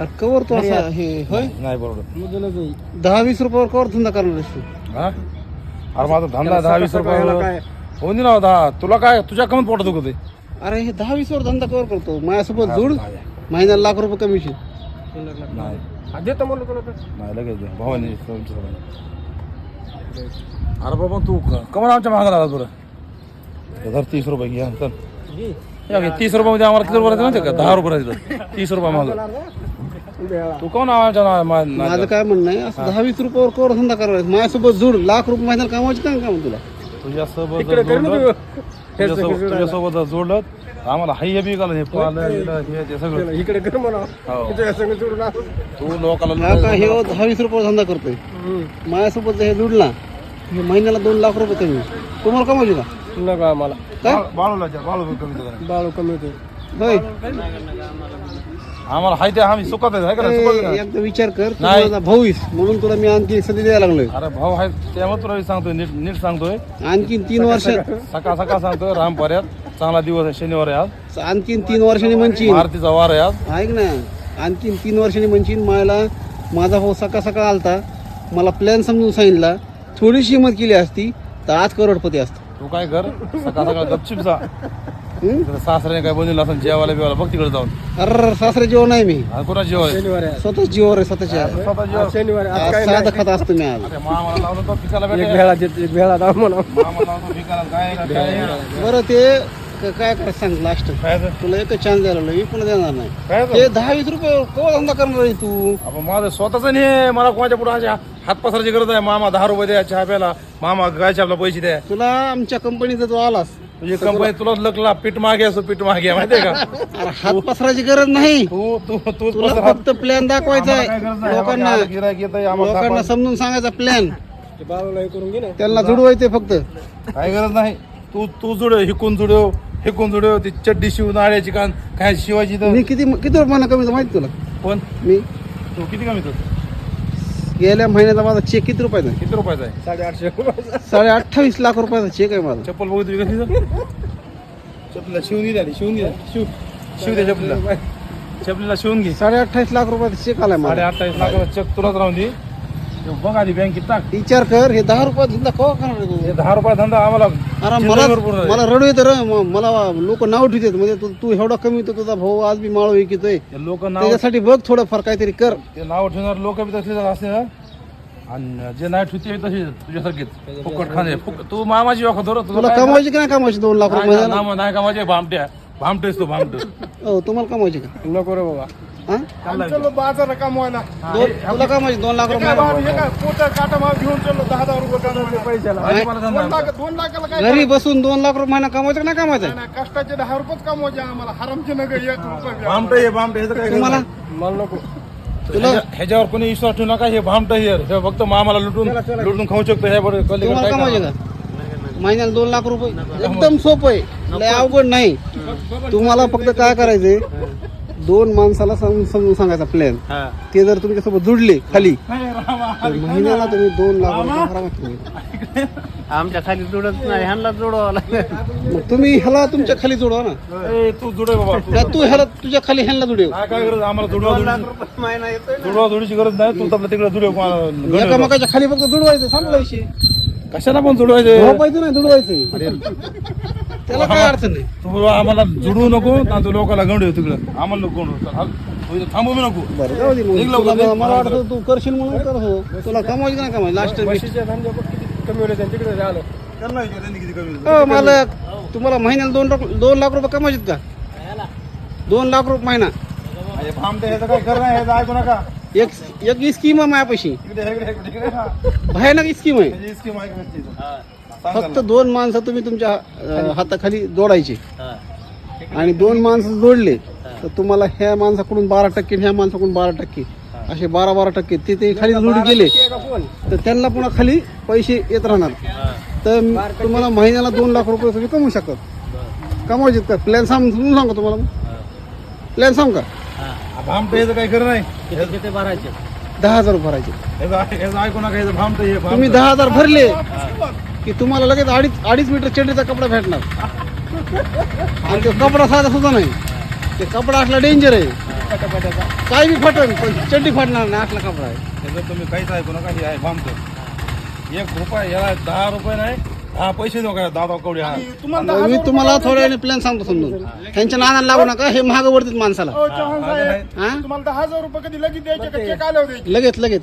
अरे कवर तो असा हे होय? नाही बरोबर. दहा वीस रुपयावर कवर धंदा करणार आहेस तू. हा? अरे माझा धंदा दहा वीस रुपये होऊन ना दहा. तुला काय तुझ्या कमी पोट दुखत अरे हे दहा वीस वर धंदा कवर करतो. माझ्यासोबत जोड. महिन्याला लाख रुपये कमिशन नाही. देतो म्हणलं तुला तर. नाही लगेच दे. भावानी अरे बाबा तू कमर आमच्या महागात आला तुला. हे धर तीस रुपये घ्या चल. या घे, तीस रुपयामध्ये आम्हाला किती रुपये माहिती का? दहा रुपये राहतील तीस रुपये तू कोण ना- माझं काय म्हणणं आहे असं दहा वीस रुपयावर कवर धंदा करायला माझ्यासोबत जोड लाख रुपये महिन्याला कमवायचे काय काम तुला? तुझ्यासोबत इकडे कर ना जोडलं तू. तुझ्यासोबत तुझ्यासोबत जोडलं आम्हाला हाय हे बी घालून हे पालं बिलं, हे ते सगळं. इकडे कर म्हणा. हो. तुझ्या संग जोडून आणू. तू लोकाला हा का हे हो दहा वीस रुपयावर धंदा करतोय. हम्म. माझ्यासोबत हे जोडला हे महिन्याला दोन लाख रुपये कमी. तुम्हाला कमावली का? नको आम्हाला. बाळूला बाळू कमी करा. बाळू कमी होते होय. आम्हाला हाय ते आम्ही सुखात आहे, हाय का नाही? सुखात ए, आहे. एकदा विचार कर तू नाही. माझा भाऊ आहेस म्हणून तुला मी आणखी संधी द्यायला लागलोय. अरे भाऊ आहे त्यामुळे तुला मी सांगतोय नीट नीट सांगतोय. आणखीन तीन वर्ष सकाळ सकाळ सांगतोय राम पर्यात चांगला दिवस आहे शनिवार आहे आज. आणखीन तीन वर्षांनी म्हणशील. मारुतीचा वार आहे आज. ऐक ना आणखीन तीन वर्षांनी म्हणशील मला माझा भाऊ सकाळ सकाळ आलता. मला प्लॅन समजून सांगितला. थोडीशी हिंमत केली असती तर आज करोडपती असतो. तू काय कर सकाळ सकाळ गपचिप जा? तिकडे सासऱ्याने काय बनवलं असं जेवायला बिवायला बघ तिकडे जाऊन. अरे सासरे जेवण आहे मी. आणि कोणा जेवाय शनिवार आहे. स्वतःच जीवर आहे स्वतःच्या स्वतः आज शनिवार आहे. आज आज काय साधं खात असतो मी आज. अरे मामाला लावलं तो पिकाला एक भेटेल भेळा देत एक भेळा दाव म्हणा. मामाला पिकाला काय काय. बरं ते क- काय करायचं सांग लास्ट काय ते? तुला एकच चान्स द्यायला लागलो, मी पुन्हा देणार नाही. काय ते? दहा वीस रुपये केव्हा धंदा करणार आहे तू? आपण माझं स्वतःच नाही मला कोणाच्या पुढे अशा हात पसरायची गरज आहे मामा दहा रुपये द्या चहा प्याला मामा गायच्या आपला पैसे द्या. तुला आमच्या कंपनीचा तू आलास. तुझी कंपनी तुला लकला पीठ मागे असो पीठ मागे माहितीये का? अरे हात पसरायची गरज नाही. तू तू तू तुला फक्त प्लॅन दाखवायचा आहे. लोकांना लोकांना समजून सांगायचा प्लॅन ते बाळूला करून घे ना. त्यांना जुडवायचे फक्त. काय गरज नाही. तू तू जुडव हिकून जुडव हिकून जुडव. ती चड्डी शिवून आळ्याची कान काय शिवायची तर? मी किती किती रुपयानं कमी माहिती तुला? पण मी? तू किती कमी तर गेल्या महिन्याचा माझा चेक किती रुपयाचा आहे? किती रुपयाचा आहे? साडेआठशे साडे अठ्ठावीस लाख रुपयाचा चेक आहे माझा. चप्पल बघू तुझी कशी चपलीला शिवून द्या शिवून द्या शिव. शिव द्या चपलीला चपलीला शिवून घे. साडे अठ्ठावीस लाख रुपयाचा चेक आलाय साडे मला अठ्ठावीस लाखाचा चेक तुलाच राहून दे. बघ आधी बँकेत टाक. विचार कर हे दहा रुपयात धंदा केव्हा करणार आहे हे तू दहा रुपये धंदा आम्हाला अरे मला जिंदगीभर पूर्ण आहे. मला रडू येतं रे. म- मला लोक नाव ठेवतात. म्हणजे तू तू एवढा कमी होतो तुझा भाऊ आज बी माळ विकतोय. ते लोक नाव त्याच्यासाठी बघ थोडंफार काहीतरी कर. ते नाव ठेवणार लोक बी तसले असते ना. आणि जे नाही ठेवते तसे तुझ्यासारखेच. फुकट खाणे. तू मामाची वाख धर तुला कमवायचे की नाही कमवायचे? दोन लाख रुपये नाही कामाचे भामट्या. भामटेस तू भामट. हो तुम्हाला कमवायचे का? नको रे बाबा. हा? चलो बाजार कमवायला दोन तुला दोन लाख रुपये? हे पोटा काटा माग घेऊन चाललो दहा दहा रुपये कमवले पैशाला. दोन लाख दोन लाखाला काय घरी बसून दोन लाख रुपये महिना कमवायचं का नाही कमवायचं? नाही, कष्टाचे दहा रुपयेच कमवायचे आम्हाला. हरामचे नगर एक रुपये भामट हे भामट हे तर काय तुम्हाला मला नको. तुला ह्याच्या- ह्याच्यावर कोणी विश्वास ठेवू नका हे भामट हे हे फक्त मामाला लुटून लुटून खाऊ शकतो ह्या बरोबर कलिंगड तुम्हाला काय कमवायचे करणार? का? महिन्याला दोन लाख रुपये एकदम सोपं आहे. लय अवघड नाही. तुम्हाला फक्त काय करायचंय? दोन माणसाला समजून समजून सांगायचा प्लॅन ते जर तुमच्यासोबत जुडले खाली. नाही, रामा. तर महिन्याला तुम्ही दोन लाख रुपये. आमच्या खाली जोडत नाही ह्यांना जोडावं लागलं. मग तुम्ही ह्याला तुमच्या खाली जोडवा ना. ए, तू जुडे बाबा तू का तू ह्याला तुझ्या खाली ह्याला जुडव काय काय गरज? आम्हाला जुडवा लाख जुडवा. रुपये महिना येतोय जुडवा जुडीची गरज नाही तू आपल्या तिकडे जुडव एकामेकाच्या खाली फक्त जुडवायचं संपला विषय कशाला पण जुडवायचे झोपायचं नाही जुडवायचं त्याला काय अडचण नाही. तू आम्हाला जुडवू नको ना तू लोकांना गंडू तिकडं. आम्हाला लोक गंडू चल, हाल. तू इथं थांबू बी नको. बरं जाऊ दे मग. निघ लवकर, तुला निघ. मला वाटतं तू करशील म्हणून कर हो. तुला कमवायची का नाही कमायची लास्ट म्हशीच्या धंद्या बघ किती कमी होते तिकडे झालं त्यांना विचार, त्यांनी किती कमी हो मालक तुम्हाला महिन्याला दोन लाख दोन लाख रुपये कमायचे का? दोन लाख रुपये महिना. अरे भामटे ह्याचं काय कर नाही ह्याचं ऐकू नका. एक एक स्कीम आहे माझ्यापाशी इकडे इकडे इकडे इकडे. हा. भयानक स्कीम आहे स्कीम ऐक नसते इथं. फक्त दोन माणसं तुम्ही तुमच्या अं, हाताखाली जोडायचे. आणि दोन माणसं जोडले तर तुम्हाला ह्या माणसाकडून बारा टक्के आणि ह्या माणसाकडून बारा टक्के. असे बारा बारा टक्के. ते ते खाली जोडी गेले. तर त्यांना पुन्हा खाली पैसे येत राहणार. तर तुम्हाला महिन्याला दोन लाख रुपये तुम्ही कमवू शकतात कमवायचे का? प्लॅन सांग समजून सांगा तुम्हाला प्लॅन सांग का? हा, भामटे ह्याचं काय कर नाही. किती किती भरायचे? दहा हजार रुपये भरायचे ऐकू नका भामटे हे भामटं. तुम्ही दहा हजार भरले. की तुम्हाला लगेच अडीच अडीच मीटर चेडीचा कपडा भेटणार. आणि तो कपडा साधा सुद्धा नाही. ते कपडा असला डेंजर आहे. काय बी फटन पण चड्डी फाटणार नाही असला कपडा आहे. त्याचं तुम्ही काहीच ऐकू नका हे आहे भामचं एक रुपया याला दहा रुपये नाही दहा पैसे देऊ का दादा कवडे हा? तुम्हाला आता मी तुम्हाला थोड्या वेळाने प्लॅन सांगतो समजून. त्यांच्या नादाला लागू नका हे महाग वरतीत माणसाला. अहो, चव्हाण हा, साहेब हा. तुम्हाला दहा हजार रुपये कधी लगेच द्यायचे का? चेक आल्यावर द्यायचे. लगेच लगेच.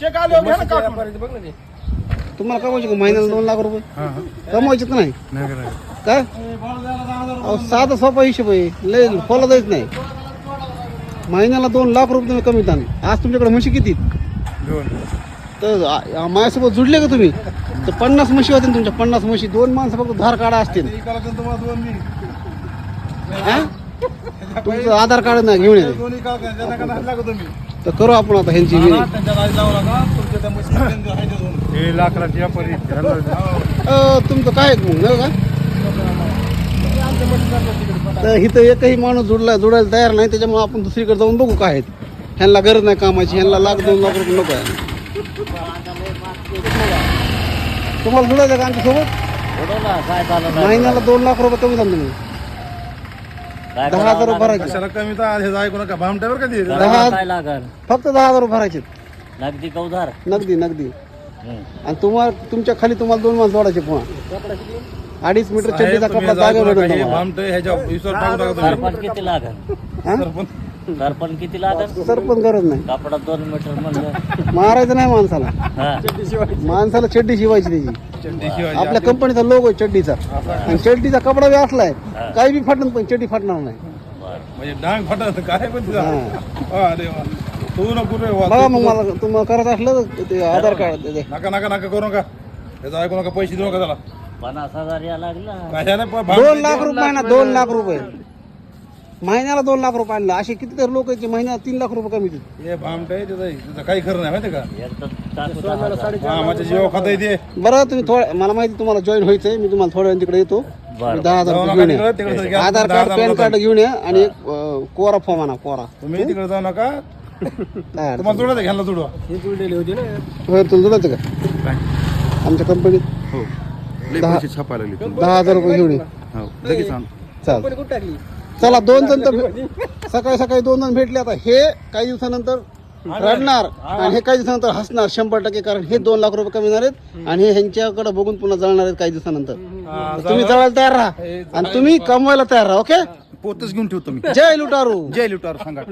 चेक आल्यावर घ्या ना काढून. तुम्हाला कमवायचे का? महिन्याला दोन लाख रुपये? कमवायचे तर नाही? काय अहो साधा सोपा हिशोब आहे. लय फॉलो जायच नाही. महिन्याला दोन लाख रुपये तुम्ही कमी दान आज तुमच्याकडे म्हशी किती तर आ- माझ्यासोबत जुडले का तुम्ही? तर पन्नास म्हशी होते ना तुमच्या? पन्नास म्हशी. दोन माणसं फक्त धार काढा असतील. तुम्हाला दोन मी हा? तुमचं आधार कार्ड घेऊन येते का का नाही लागत तुम्ही तर करू आपण आता ह्यांची हा, विनंती. त्यांच्या गाडी जाऊ नका तुमच्या त्या मशीन आहे ते दोन हे लाकडाची व्यापारी अ, तुमचं काय मग का? तर इथं एकही माणूस जुडला जुडायला तयार नाही त्याच्यामुळे आपण दुसरीकडे जाऊन बघू काय आहेत ह्यांना गरज नाही कामाची ह्यांना लाख दोन लाख रुपये नको आहे. तुम्हाला जुडायचं का आमच्यासोबत? महिन्याला दोन लाख रुपये कमी झाले तुम्ही दहा हजार रुपये भरायचे. कमी तर हे ऐकू नका भामट्यावर का ते दहा फक्त दहा हजार रुपये भरायचे नगदी कौधार. नगदी नगदी. आणि तुम्हाला तुमच्या खाली तुम्हाला दोन माणसं जोडायचे पुन्हा. अडीच मीटर चड्डीचा कपडा जागा सरपण किती लागल? हा? सरपण किती लागल? सरपंच गरज नाही. कापडा दोन मीटर म्हणलं. मारायचं नाही माणसाला. हा. माणसाला चड्डी शिवायची त्याची. आपल्या कंपनीचा लोगो आहे चड्डीचा. आणि चड्डीचा कपडा बी असलाय. काही बी फाटणार पण चड्डी फाटणार नाही. म्हणजे डांग फाटत काय पण. अरे वा. तू नको रे वा बघा मग मला तुम्हाला करत असलं तर ते आधार कार्ड दे- दे. नका नका नका करू नका. त्याचं ऐकू नका पैसे देऊ नका त्याला. पन्नास हजार या लागला. प- दोन लाख रुपये महिना दोन लाख रुपये. महिन्याला दोन लाख रुपये आणलं. असे कितीतरी लोक आहेत जे महिन्याला तीन लाख रुपये कमी देतात हे भामटे त्याचं त्याचं काही खरं नाही माहिती का? एक तर टाकू दहा हजार. हा माझ्या जीवा खाता येते बरं तुम्ही थोडं मला माहिती तुम्हाला जॉईन व्हायचंय. मी तुम्हाला थोड्या वेळाने तिकडे येतो. बरं. दहा हजार जाऊ रुपये नका घेऊन तिकडे, तिकडे. आधार कार्ड पॅन कार्ड घेऊन या आणि एक अं, कोरा फॉर्म आणा कोरा. तुम्ही तिकडे जाऊ नका. तुम्हाला जोडायचं घ्यायला जोडवा. होय तुला जुळायचं का? आमच्या कंपनीत हो. दहा छापायला लागली दहा हजार रुपये घेऊन ये हो लगेच आण. चाल चला दोन जण तर भे- सकाळी सकाळी दोन जण भेटले आता. हे काही दिवसानंतर रडणार. आणि हे काही दिवसानंतर हसणार शंभर टक्के कारण हे दोन लाख रुपये कमी येणार आहेत आणि हे ह्यांच्याकडे बघून पुन्हा जळणार आहेत काही दिवसानंतर. तुम्ही जळायला तयार राहा. आणि तुम्ही कमवायला तयार राहा ओके? पोतच घेऊन ठेवतो मी. जय लुटारू. जय लुटार सांगा.